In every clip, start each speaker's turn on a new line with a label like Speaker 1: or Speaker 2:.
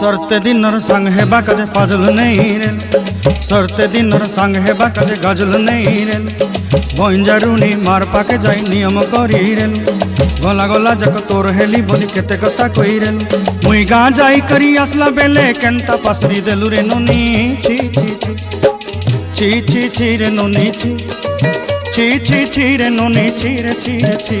Speaker 1: সরতে দিনর সঙ্গ হেবা কাজে পাজল নেই রেল সরতে দিনর সঙ্গ হেবা কাজে গজল নেই রেল বঞ্জারুনি মার পাকে যাই নিয়ম করি রেল গলা গলা যাক তোর হেলি বলি কেতে কথা কই রেল মুই গাঁ যাই করি আসলা বেলে কেনতা পাসরি দেলু রে ননি। ছি। ছি ছি ছি রে ননি, ছি। ছি ছি ছি রে ননি, ছি রে ছি রে, ছি।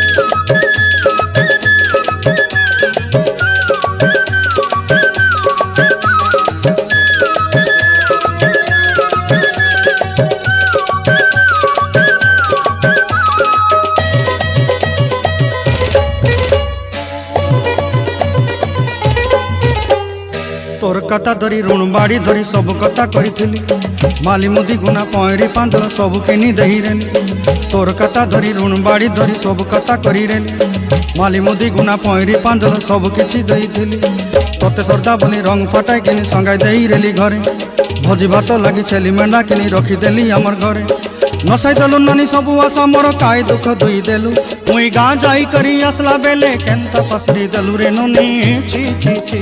Speaker 1: তোর কথা ধরি ঋণ বাড়ি ধরি সব কথা করেছিলি মালি মুদি গুনা পয়রি পাঁচ সব কিনি দেহিরেলি তোর কথা ধরি ঋণ বাড়ি ধরি সব কথা করিরে মালি মুদি গুনা পয়রি পাঁচ সব কিছু দেইলি তোতে সর্দা বলি রং ফটাই কিনি সঙ্গাই দেইরেলি ঘরে ভোজি ভাত লাগি ছেলি মেন্ডা কিনি রখি দেলি আমার ঘরে নসাই দেলু নানি সবু আশা মোর কাই দুঃখ দুই দেলু মুই গাঁ যাই করি আসলা বেলে কেন্তা পাসরি দেলু রে নুনি ছি ছি ছি